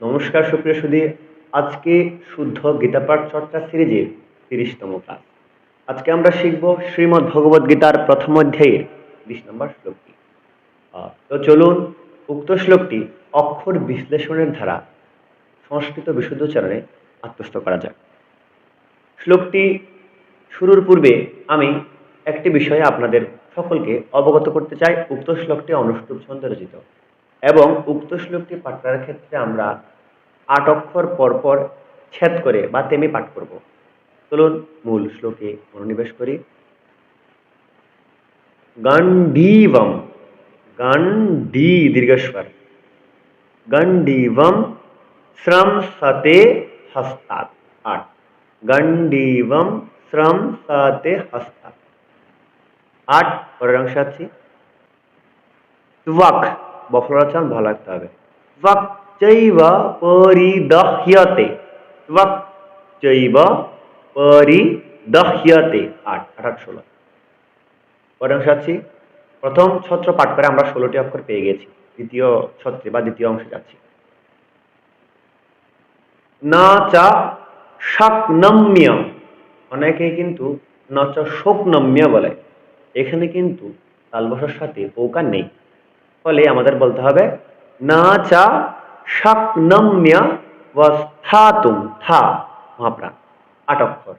নমস্কার, সুপ্রিয় সুধী। আজকে শুদ্ধ গীতাপাঠ চর্চা সিরিজের তিরিশতম ক্লাস। আজকে আমরা শিখব শ্রীমদ্ ভগবদ গীতার প্রথম অধ্যায়ের বিশ নম্বর শ্লোকটি। তো চলুন, উক্ত শ্লোকটি অক্ষর বিশ্লেষণের দ্বারা সংস্কৃত বিশুদ্ধোচ্চারণে আত্মস্থ করা যাক। শ্লোকটি শুরুর পূর্বে আমি একটি বিষয়ে আপনাদের সকলকে অবগত করতে চাই। উক্ত শ্লোকটি অনুষ্টুপ ছন্দে রচিত। এবং উক্ত শ্লোকটি পাঠ করার ক্ষেত্রে আমরা আট অক্ষর পরপর ছেদ করে বা তেমে পাঠ করব। চলুন মূল শ্লোকে মনোনিবেশ করি। গণ্ডীবম গণ্ডী দীর্ঘস্বর গণ্ডীবম শ্রম সতে হস্তাৎ। আট গণ্ডীবম শ্রম সতে হস্তাৎ। আট, পরের অংশ আছি। ত্বক বফলরাচান ভালো লাগতে হবে। ত্বক চৈব পরিদহ্যতে পরিদহ্যতে। আট ষোলো। পরের অংশে প্রথম ছত্র পাঠ করে আমরা ষোলোটি অক্ষর পেয়ে গেছি। দ্বিতীয় ছত্রে বা দ্বিতীয় অংশে যাচ্ছি। না চা শাকনম্য। অনেকে কিন্তু না চা শোকনম্য বলে। এখানে কিন্তু তালবসার সাথে ওকার নেই। ফলে আমাদের বলতে হবে, না চা শাকনম্য স্থাতুম থা, মহাপ্রাণ আট অক্ষর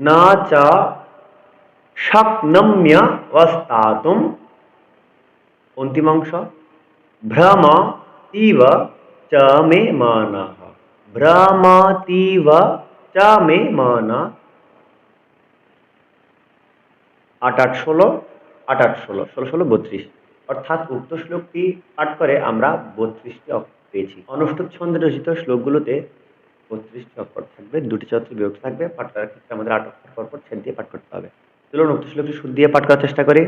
না চা শাকনম্য স্থাতুম অন্তিম অংশ ভ্রম ইব চ মে মানः ভ্রমাতিব চ মে মানা আট আট ষোলো, আট আট ষোলো ষোলো ষোলো বত্রিশ। অর্থাৎ উক্ত শ্লোকটি পাঠ করে আমরা বত্রিশটি অক্ষর পেয়েছি। অনুষ্ঠুপ ছন্দে রচিত শ্লোকগুলোতে বত্রিশটি অক্ষর থাকবে, দুটি চত্র বিভক্ত থাকবে, পাঠ করার ক্ষেত্রে আমাদের আট অক্ষর পরপর ছেদ দিয়ে পাঠ করতে হবে। চলুন উক্ত শ্লোকটি সুর দিয়ে পাঠ করার চেষ্টা করি।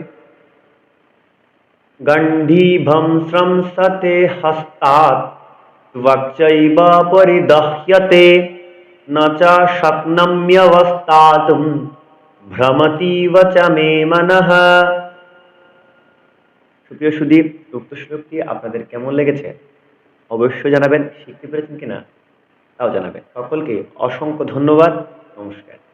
গণ্ডীভম স্রংসতে হস্তাৎ, ত্বক্চৈব পরিদহ্যতে, ন চ শক্নম্যবস্থাতুম ভ্রমতীব চ মে মনঃ। সুপ্রিয় সুদীপ উক্ত সুযোগটি আপনাদের কেমন লেগেছে? অবশ্যই জানাবেন, শিখতে পেরেছেন কিনা? তাও জানাবেন। সকলকে অসংখ্য ধন্যবাদ, নমস্কার।